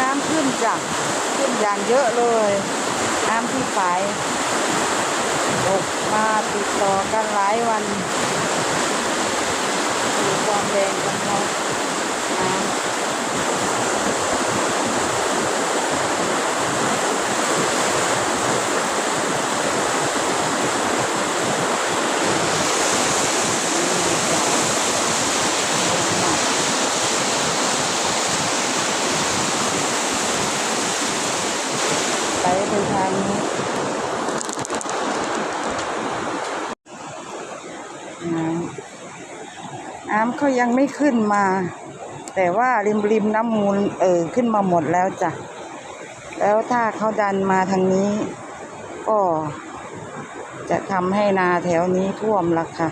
น้ำขึ้นจ้ะขึ้นอย่างเยอะเลย น้ำที่ฝายตกมาติดต่อกันหลายวันดูความแรงของเขาน้ำ ไปไปทานน้ำน้ำเขายังไม่ขึ้นมา แต่ว่าริมริมน้ำมูลเออขึ้นมาหมดแล้วจ้ะ แล้วถ้าเขาดันมาทางนี้ ก็จะทำให้นาแถวนี้ท่วมละค่ะ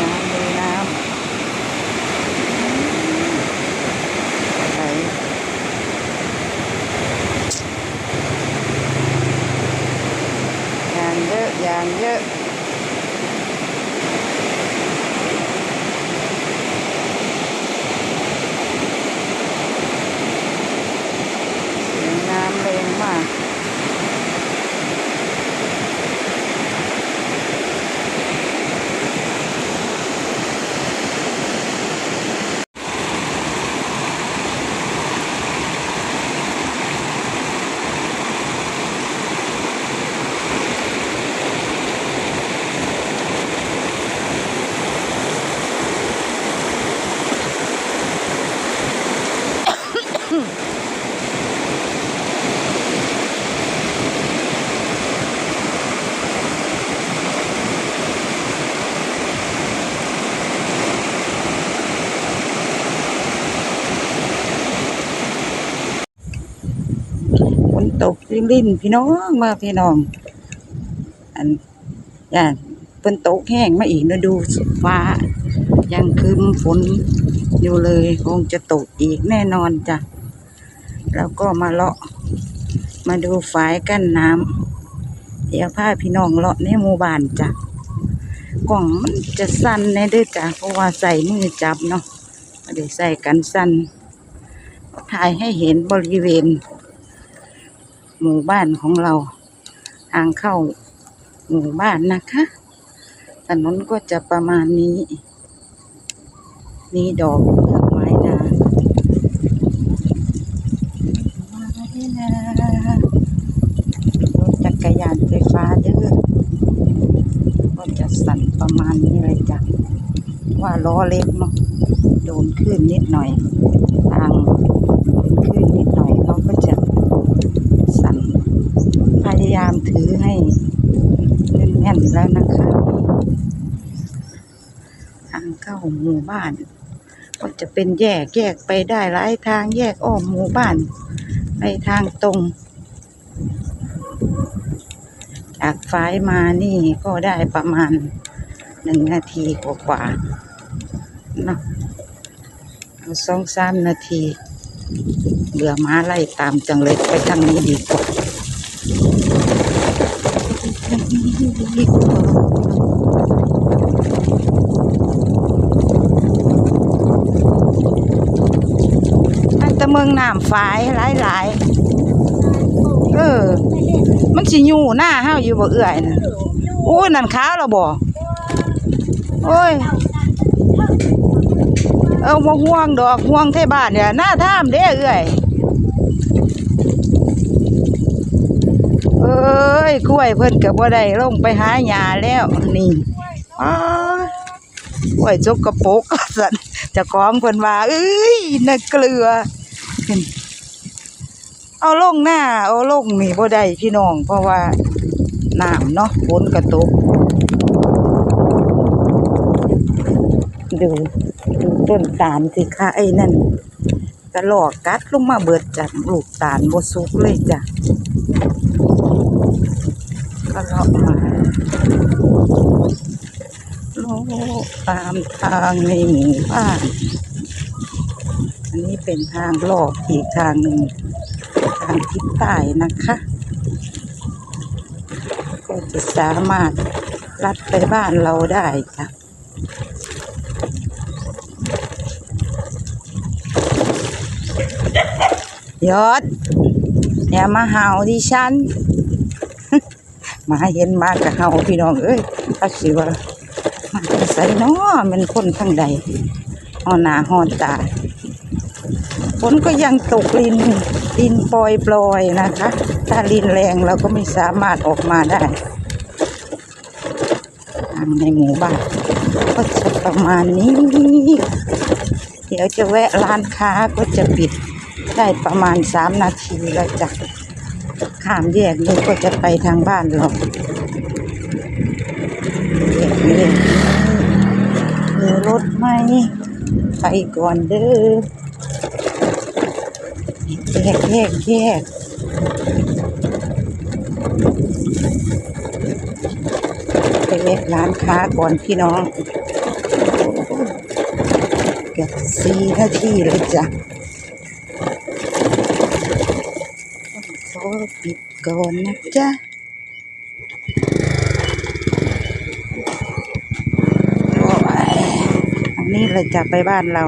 น้ำดูน้ำไหลยาง เยอะยางเยอะ เสียงน้ำแรงมาก ฝ นตกริมรินพี่น้องมาพี่น้อง อันย่านฝนตกแห้งมาอีกนะดูฟ้า ยังครึมฝนอยู่เลยคงจะตกอีกแน่นอนจ้ะแล้วก็มาเลาะ มาดูฝายกั้นน้ำเดี๋ยวพาพี่น้องเลาะในหมู่บ้านจ้ะกล่องมันจะสั้นแน่เด้วยจ้ะเพราะว่าใส่มือจับเนาะไม่ได้ใส่กันสั้นถ่ายให้เห็นบริเวณ หมู่บ้านของเรา ทางเข้าหมู่บ้านนะคะ ถนนก็จะประมาณนี้นี่ดอกไม้นาไม้นารถจักรยานไฟฟ้าเด้อก็จะสั่นประมาณนี้เลยจ้ะว่าล้อเล็กเนาะโดนคลื่นนิดหน่อย ทางเป็นคลื่นนิดหน่อยเขาก็จะสั่น พยายามถือให้แน่นๆแล้วนะคะทางเข้าหมู่บ้าน ก็จะเป็นแยกแยกไปได้หลายทางแยกอ้อมหมู่บ้าน ไปทางตรง จากฝ้ายมานี่ก็ได้ประมาณหนึ่งนาทีกว่าๆเนาะเอาสองสามนาทีเบื่อม้าไล่ตามจังเลยไปทางนี้ดีกว่า อันตะเมืองน้ำฝายหลายหลายๆเออ มันสิอยู่หน้าเฮาอยู่บ่เอื่อยน่ะโอ้ยนั่นขาวแล้วบ่โอ้ย เออบ่ห่วงดอกห่วงเทบ้านเนี่ยหน้าท่ามเด้เอื่อย เอ้ ยกล้วยเพิ่นก็บ่ได้ลงไปหาหญ้าแล้วนี่อ้ากล้วยจกกระปกสั่นจะของเพิ่นว่าเอ้ยน่าเกลือ เอาลงหน้า เอาลงนี่บ่ได้พี่น้อง เพราะว่าน้ำเนาะฝนก็ตกดูดูต้นตาลสิคะไอ้นั่นกระหลอกกัดลงมาเบิดจัดลูกตาลบ่สุกเลยจ้ะ ก็เลาะมาโลตามทางในหมู่บ้าน อันนี้เป็นทางลอดอีกทางหนึ่งทางทิศใต้นะคะ ก็จะสามารถลัดไปบ้านเราได้จ้ะยอดอย่ามาเห่าดิฉัน มาเห็นมากะเห่าพี่น้องเอ้ยก็สิว่ามาจะใส่น้อมันคนทั้งใดหอหนาหอนตาฝนก็ยังตกลินลินปลอยปลอยนะคะ ถ้าลินแรงเราก็ไม่สามารถออกมาได้ทางในหมู่บ้านก็จะประมาณนี้ เดี๋ยวจะแวะร้านค้าก็จะปิดได้ประมาณสามนาทีแล้วจ้ะ ข้ามแยกนี้ก็จะไปทางบ้านเราแยกนี้มีรถไหมไปก่อนเด้อแยกแยกแยกไปแวะร้านค้าก่อนพี่น้องเกือบสี่นาทีเลยจ้ะ ขอ ปิดก่อนนะจ๊ะโอ้ยอันนี้เราจะไปบ้านเรา